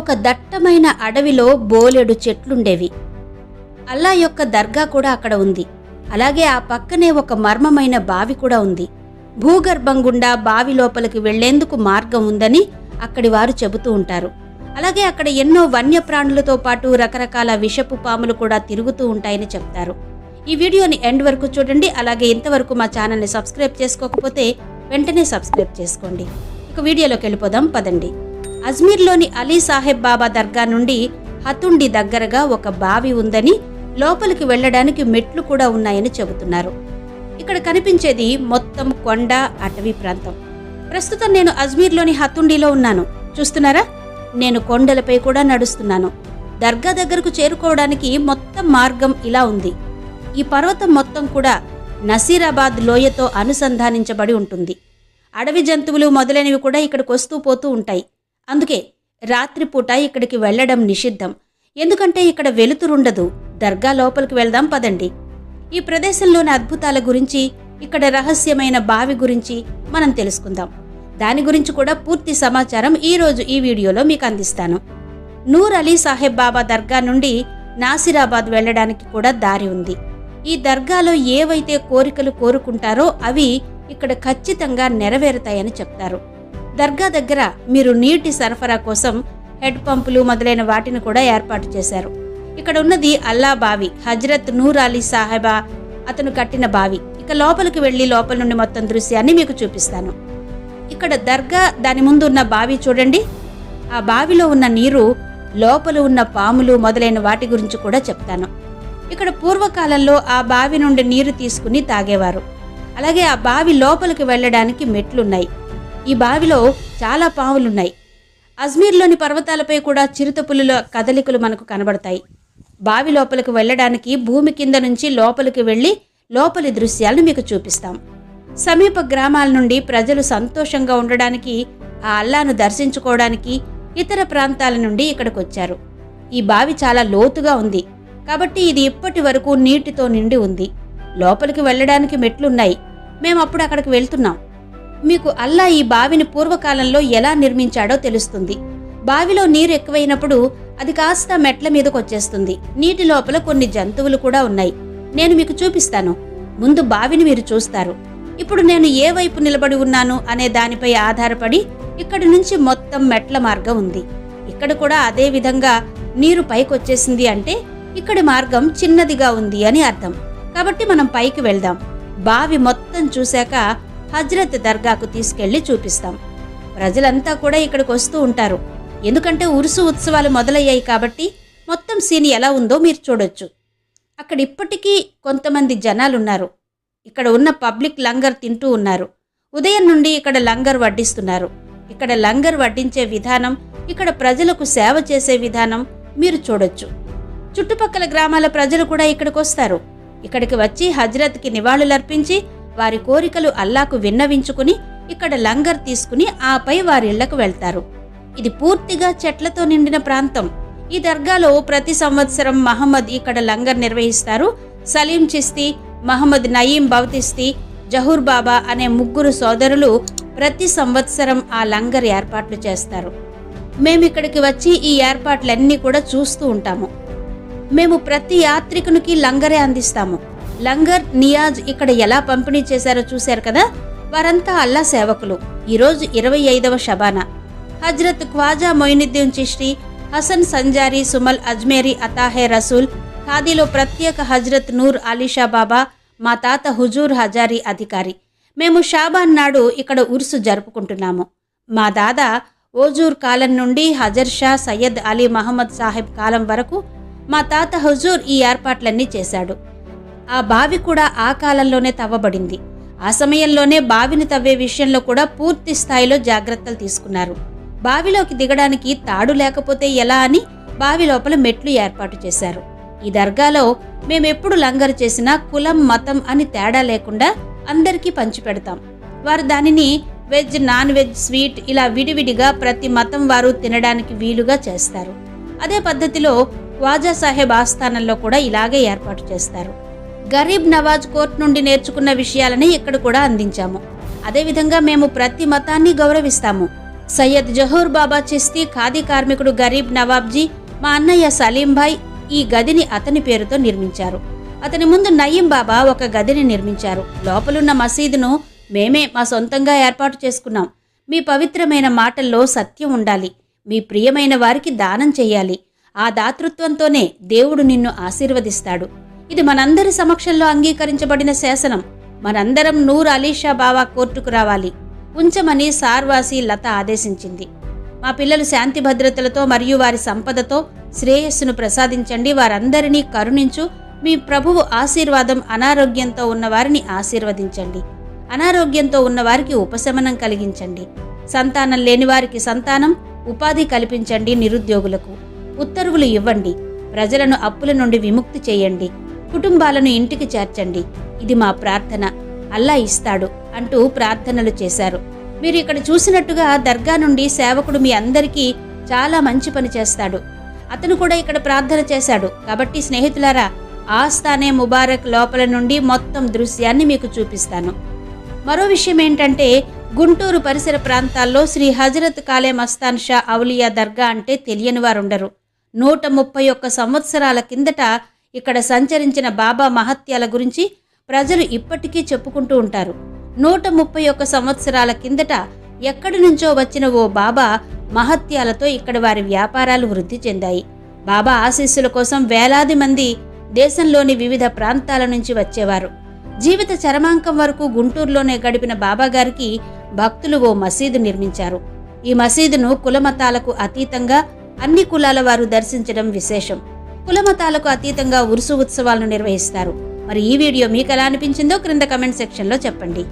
ఒక దట్టమైన అడవిలో బోలెడు చెట్లుండేవి. అల్లా యొక్క దర్గా కూడా అక్కడ ఉంది. అలాగే ఆ పక్కనే ఒక మర్మమైన బావి కూడా ఉంది. భూగర్భం గుండా బావి లోపలికి వెళ్ళేందుకు మార్గం ఉందని అక్కడి వారు చెబుతూ ఉంటారు. అలాగే అక్కడ ఎన్నో వన్యప్రాణులతో పాటు రకరకాల విషపు పాములు కూడా తిరుగుతూ ఉంటాయని చెప్తారు. ఈ వీడియోని ఎండ్ వరకు చూడండి. అలాగే ఇంతవరకు మా ఛానల్ని సబ్స్క్రైబ్ చేసుకోకపోతే వెంటనే సబ్స్క్రైబ్ చేసుకోండి. ఇక వీడియోలోకి వెళ్ళిపోదాం. పదండి. అజ్మీర్లోని అలీ సాహెబ్ బాబా దర్గా నుండి హతుండి దగ్గరగా ఒక బావి ఉందని లోపలికి వెళ్ళడానికి మెట్లు కూడా ఉన్నాయని చెబుతున్నారు. ఇక్కడ కనిపించేది మొత్తం కొండ అటవీ ప్రాంతం. ప్రస్తుతం నేను అజ్మీర్లోని హతుండిలో ఉన్నాను. చూస్తున్నారా? నేను కొండలపై కూడా నడుస్తున్నాను. దర్గా దగ్గరకు చేరుకోవడానికి మొత్తం మార్గం ఇలా ఉంది. ఈ పర్వతం మొత్తం కూడా నసీరాబాద్ లోయతో అనుసంధానించబడి ఉంటుంది. అడవి జంతువులు మొదలైనవి కూడా ఇక్కడికి వస్తూ పోతూ ఉంటాయి. అందుకే రాత్రిపూట ఇక్కడికి వెళ్ళడం నిషిద్ధం. ఎందుకంటే ఇక్కడ వెలుతురుండదు. దర్గా లోపలికి వెళ్దాం పదండి. ఈ ప్రదేశంలోని అద్భుతాల గురించి ఇక్కడ రహస్యమైన బావి గురించి మనం తెలుసుకుందాం. దాని గురించి కూడా పూర్తి సమాచారం ఈరోజు ఈ వీడియోలో మీకు అందిస్తాను. నూర్ అలీ సాహెబ్ బాబా దర్గా నుండి నాసిరాబాద్ వెళ్ళడానికి కూడా దారి ఉంది. ఈ దర్గాలో ఏవైతే కోరికలు కోరుకుంటారో అవి ఇక్కడ ఖచ్చితంగా నెరవేరుతాయని చెప్తారు. దర్గా దగ్గర మీరు నీటి సరఫరా కోసం హెడ్ పంపులు మొదలైన వాటిని కూడా ఏర్పాటు చేశారు. ఇక్కడ ఉన్నది అల్లా బావి హజరత్ నూర్ అలీ సాహెబా అతను కట్టిన బావి. ఇక లోపలికి వెళ్ళి లోపల నుండి మొత్తం దృశ్యాన్ని మీకు చూపిస్తాను. ఇక్కడ దర్గా దాని ముందు ఉన్న బావి చూడండి. ఆ బావిలో ఉన్న నీరు లోపల ఉన్న పాములు మొదలైన వాటి గురించి కూడా చెప్తాను. ఇక్కడ పూర్వకాలంలో ఆ బావి నుండి నీరు తీసుకుని తాగేవారు. అలాగే ఆ బావి లోపలికి వెళ్ళడానికి మెట్లున్నాయి. ఈ బావిలో చాలా పావులున్నాయి అజ్మీర్లోని పర్వతాలపై కూడా చిరుతపులుల కదలికలు మనకు కనబడతాయి. బావి లోపలికి వెళ్ళడానికి భూమి కింద నుంచి లోపలికి వెళ్ళి లోపలి దృశ్యాలను మీకు చూపిస్తాం. సమీప గ్రామాల నుండి ప్రజలు సంతోషంగా ఉండడానికి ఆ అల్లాను దర్శించుకోవడానికి ఇతర ప్రాంతాల నుండి ఇక్కడికి వచ్చారు ఈ బావి చాలా లోతుగా ఉంది. కాబట్టి ఇది ఇప్పటి వరకు నీటితో నిండి ఉంది. లోపలికి వెళ్ళడానికి మెట్లున్నాయి. మేము అప్పుడు అక్కడికి వెళ్తున్నాం. మీకు అల్లా ఈ బావిని పూర్వకాలంలో ఎలా నిర్మించాడో తెలుస్తుంది. బావిలో నీరు ఎక్కువైనప్పుడు అది కాస్త మెట్ల మీదకు వచ్చేస్తుంది నీటి లోపల కొన్ని జంతువులు కూడా ఉన్నాయి. నేను మీకు చూపిస్తాను. ముందు బావిని మీరు చూస్తారు. ఇప్పుడు నేను ఏ వైపు నిలబడి ఉన్నాను అనే దానిపై ఆధారపడి ఇక్కడి నుంచి మొత్తం మెట్ల మార్గం ఉంది. ఇక్కడ కూడా అదే విధంగా నీరు పైకొచ్చేసింది అంటే ఇక్కడి మార్గం చిన్నదిగా ఉంది అని అర్థం. కాబట్టి మనం పైకి వెళ్దాం. బావి మొత్తం చూశాక హజ్రత్ దర్గాకు తీసుకెళ్ళి చూపిస్తాం. ప్రజలంతా కూడా ఇక్కడికి వస్తూ ఉంటారు. ఎందుకంటే ఉరుసు ఉత్సవాలు మొదలయ్యాయి కాబట్టి మొత్తం సీన్ ఎలా ఉందో మీరు చూడొచ్చు. అక్కడ ఇప్పటికీ కొంతమంది జనాలున్నారు. ఇక్కడ ఉన్న పబ్లిక్ లంగర్ తింటూ ఉన్నారు. ఉదయం నుండి ఇక్కడ లంగర్ వడ్డిస్తున్నారు. ఇక్కడ లంగర్ వడ్డించే విధానం ఇక్కడ ప్రజలకు సేవ చేసే విధానం మీరు చూడొచ్చు. చుట్టుపక్కల గ్రామాల ప్రజలు కూడా ఇక్కడికి వస్తారు. ఇక్కడికి వచ్చి హజ్రత్కి నివాళులర్పించి వారి కోరికలు అల్లాకు విన్నవించుకుని ఇక్కడ లంగర్ తీసుకుని ఆపై వారిళ్ళకు వెళ్తారు. ఇది పూర్తిగా చెట్లతో నిండిన ప్రాంతం. ఈ దర్గాలో ప్రతి సంవత్సరం మహమ్మద్ ఇక్కడ లంగర్ నిర్వహిస్తారు. సలీం చిస్తి మహమ్మద్ నయీం బవతిస్తి జహూర్ బాబా అనే ముగ్గురు సోదరులు ప్రతి సంవత్సరం ఆ లంగర్ ఏర్పాట్లు చేస్తారు. మేము ఇక్కడికి వచ్చి ఈ ఏర్పాట్లన్నీ కూడా చూస్తూ ఉంటాము. మేము ప్రతి యాత్రికునికి లంగరే అందిస్తాము. లంగర్ నియాజ్ ఇక్కడ ఎలా పంపిణీ చేశారో చూశారు కదా? వారంతా అల్లా సేవకులు. ఈరోజు ఇరవై ఐదవ షబానా. హజ్రత్ ఖ్వాజా మొయినుద్దీన్ చిష్టి హసన్ సంజారి సుమల్ అజ్మేరీ అతాహే రసూల్ ఖాదీలో ప్రత్యేక హజ్రత్ నూర్ అలీషా బాబా మా తాత హుజూర్ హజారీ అధికారి. మేము షాబాన్ నాడు ఇక్కడ ఉరుసు జరుపుకుంటున్నాము. మా దాదా ఓజూర్ కాలం నుండి హజర్ షా సయ్యద్ అలీ మహమ్మద్ సాహెబ్ కాలం వరకు మా తాత హుజూర్ ఈ ఏర్పాట్లన్నీ చేశాడు. ఆ బావి కూడా ఆ కాలంలోనే తవ్వబడింది. ఆ సమయంలోనే బావిని తవ్వే విషయంలో కూడా పూర్తి స్థాయిలో జాగ్రత్తలు తీసుకున్నారు. బావిలోకి దిగడానికి తాడు లేకపోతే ఎలా అని బావి లోపల మెట్లు ఏర్పాటు చేశారు. ఈ దర్గాలో మేమెప్పుడు లంగరు చేసినా కులం మతం అని తేడా లేకుండా అందరికీ పంచిపెడతాం వారు దానిని వెజ్ నాన్ వెజ్ స్వీట్ ఇలా విడివిడిగా ప్రతి మతం వారు తినడానికి వీలుగా చేస్తారు. అదే పద్ధతిలో వాజా సాహెబ్ ఆస్థానంలో కూడా ఇలాగే ఏర్పాటు చేస్తారు. గరీబ్ నవాజ్ కోర్ట్ నుండి నేర్చుకున్న విషయాలని ఇక్కడ కూడా అందించాము. అదేవిధంగా మేము ప్రతి మతాన్ని గౌరవిస్తాము. సయ్యద్ జహూర్ బాబా చిస్తీ ఖాదీ కార్మికుడు గరీబ్ నవాబ్జీ మా అన్నయ్య సలీంభాయ్ ఈ గదిని అతని పేరుతో నిర్మించారు. అతని ముందు నయీం బాబా ఒక గదిని నిర్మించారు. లోపలున్న మసీదును మేమే మా సొంతంగా ఏర్పాటు చేసుకున్నాం. మీ పవిత్రమైన మాటల్లో సత్యం ఉండాలి. మీ ప్రియమైన వారికి దానం చేయాలి ఆ దాతృత్వంతోనే దేవుడు నిన్ను ఆశీర్వదిస్తాడు. ఇది మనందరి సమక్షంలో అంగీకరించబడిన శాసనం. మనందరం నూర్ అలీషా బావా కోర్టుకు రావాలి. ఉంచమని సార్వాసి లత ఆదేశించింది. మా పిల్లలు శాంతి భద్రతలతో మరియు వారి సంపదతో శ్రేయస్సును ప్రసాదించండి. వారందరినీ కరుణించు. మీ ప్రభువు ఆశీర్వాదం అనారోగ్యంతో ఉన్నవారిని ఆశీర్వదించండి. అనారోగ్యంతో ఉన్నవారికి ఉపశమనం కలిగించండి. సంతానం లేని వారికి సంతానం ఉపాధి కల్పించండి నిరుద్యోగులకు. ఉత్తర్వులు ఇవ్వండి. ప్రజలను అప్పుల నుండి విముక్తి చేయండి. కుటుంబాలను ఇంటికి చేర్చండి. ఇది మా ప్రార్థన. అల్లా ఇస్తాడు అంటూ ప్రార్థనలు చేశారు. మీరు ఇక్కడ చూసినట్టుగా దర్గా నుండి సేవకుడు మీ అందరికీ చాలా మంచి పని చేస్తాడు. అతను కూడా ఇక్కడ ప్రార్థన చేశాడు. కాబట్టి స్నేహితులారా ఆస్థానే ముబారక్ లోపల నుండి మొత్తం దృశ్యాన్ని మీకు చూపిస్తాను. మరో విషయం ఏంటంటే గుంటూరు పరిసర ప్రాంతాల్లో శ్రీ హజరత్ కాలే మస్తాన్ షా అవులియా దర్గా అంటే తెలియని వారుండరు. నూట ముప్పై ఒక్క సంవత్సరాల కిందట ఇక్కడ సంచరించిన బాబా మహత్యాల గురించి ప్రజలు ఇప్పటికీ చెప్పుకుంటూ ఉంటారు. నూట ముప్పై ఒక్క సంవత్సరాల కిందట ఎక్కడి నుంచో వచ్చిన ఓ బాబా మహత్యాలతో ఇక్కడ వారి వ్యాపారాలు వృద్ధి చెందాయి. బాబా ఆశీస్సుల కోసం వేలాది మంది దేశంలోని వివిధ ప్రాంతాల నుంచి వచ్చేవారు. జీవిత చరమాంకం వరకు గుంటూరులోనే గడిపిన బాబాగారికి భక్తులు ఓ మసీదు నిర్మించారు. ఈ మసీదును కులమతాలకు అతీతంగా అన్ని కులాల వారు దర్శించడం విశేషం. కులమతాలకు అతీతంగా ఉరుసు ఉత్సవాలను నిర్వహిస్తారు. మరి ఈ వీడియో మీకు ఎలా అనిపించిందో క్రింద కమెంట్ సెక్షన్లో చెప్పండి.